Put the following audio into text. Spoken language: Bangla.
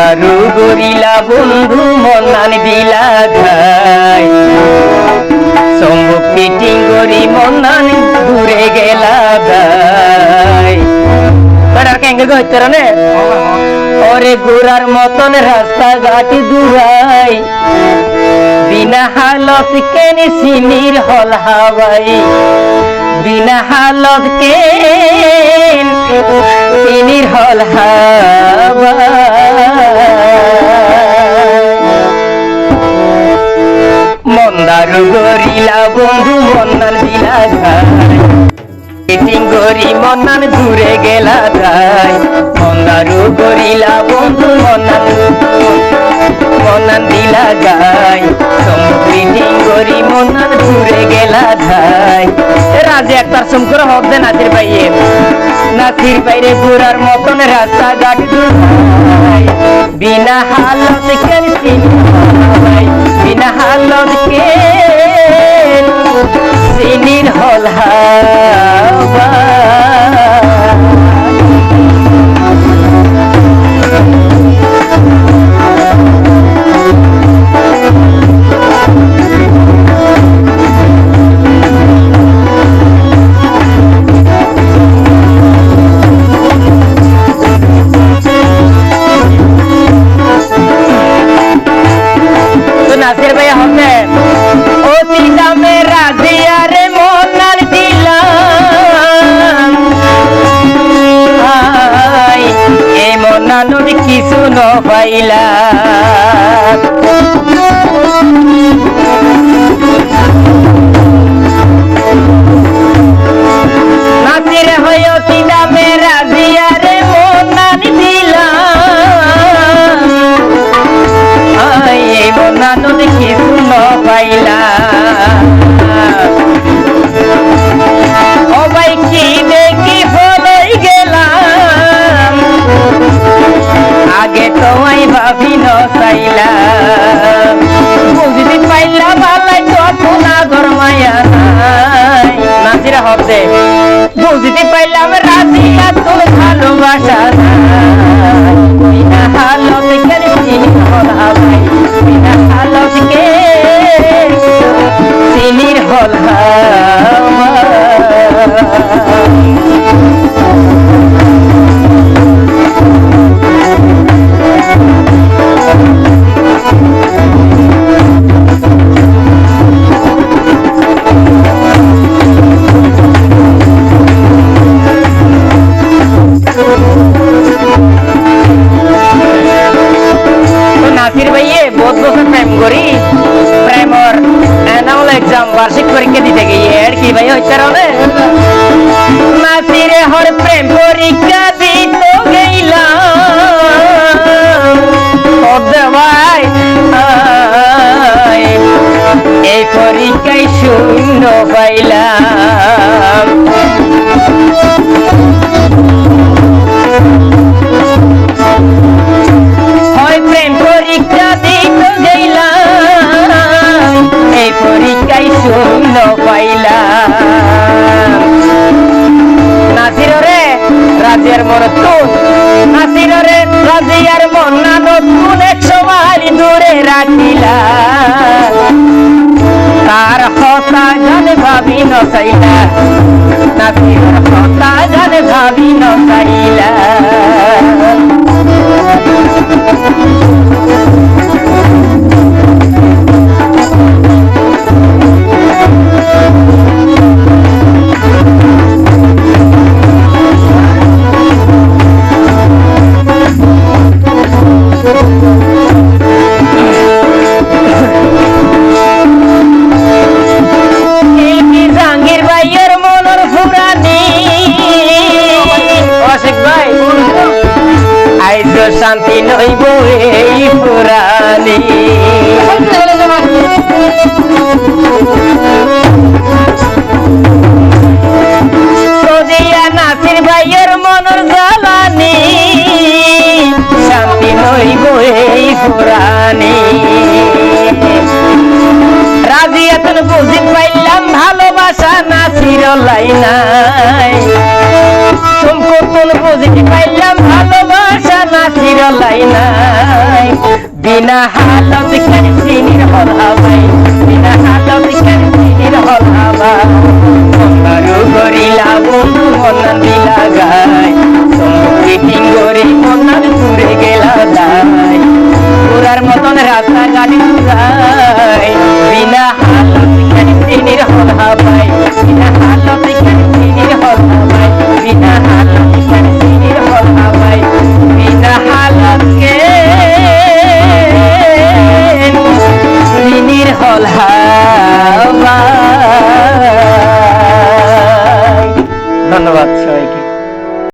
মন্দারু গরিলা বন্ধু মন্দান দিলা ঘাই সম্মুখ পিটিং গরি মন্দান দূরে গেলা দাই তোরা কেঙ্গে গইতর নে? ওরে গোরার মতন রাস্তা ঘাট দূরাই বিনা হালত কেন সিনির হল হাওয়াই। বিনা হালত কেন সিনির হল হাওয়াই। গরিলা বন্ধু মন্দার দিলা করি মনান দূরে গেলা যায়। মন্দারু করিলা বন্ধু মনান মনান দিলা করি মনান দূরে গেলা রাজে একটার সমকর হবে নাচির পাইয়ে। নাচির বাইরে ঘুরার মতন রাস্তা ঘাট দূরাই বিনা হালত হবে অতি দামে রাজিয়ারে মনার দিলাম এই মনানোর কিছু ন পাইলাম নাসির হয় অতি দামে রাজিয়ারে হবে। বুঝতে পাইলাম রাজিয়া তোর ভালোবাসা বছর প্রেম করি। প্রেমর অ্যানুয়াল এক্সাম বার্ষিক পরীক্ষা দিতে গিয়ে এর কি ভাই হচ্ছে রে নাসিরে হর প্রেম পরীক্ষা দিত গেলাম এই পরীক্ষায় শূন্য পাইলাম। নসাইলা নাসির হতা জানে ভাবি নসাইলা। শিল্পী শান্তি নইব এই পুরানি সদিয়া নাসির ভাইয়ের মনের জ্বালানি শান্তি বুঝি পাইলাম ভালোবাসা না চিরলাই নাই। বিনা হালত কেরসিনির হল হাওয়াই বিনা হালত কেরসিনির হল বন্ধু মন্দি